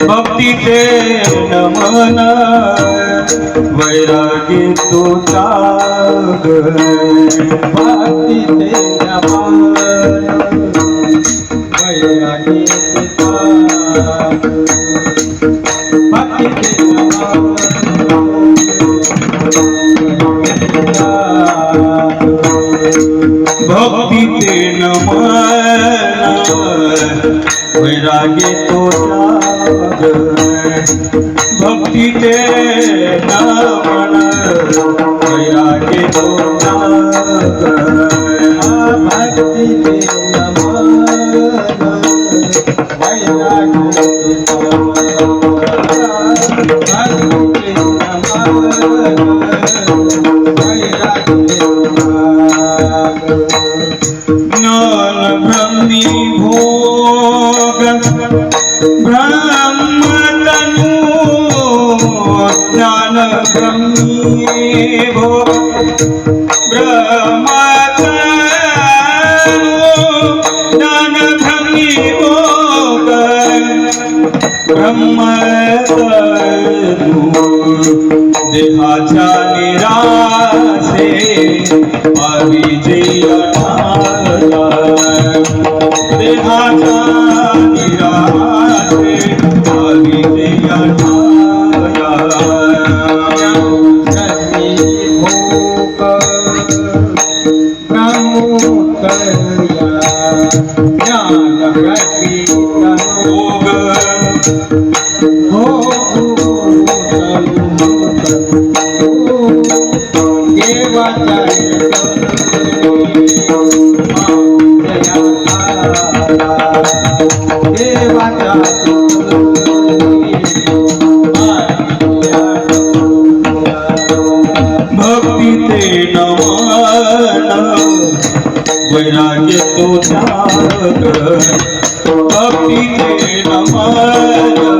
भक्ती ते नमन वैरागी तो भक्ती ते नमन वैरागी तो त्याग भक्तीचे नमन वैरागी तो त्याग भक्तीचे नमन वैरागी तो ज्ञान ब्रह्मी भोग देहाच्या निराशे अविजय तो त्याग भक्तीचे नमन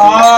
Oh.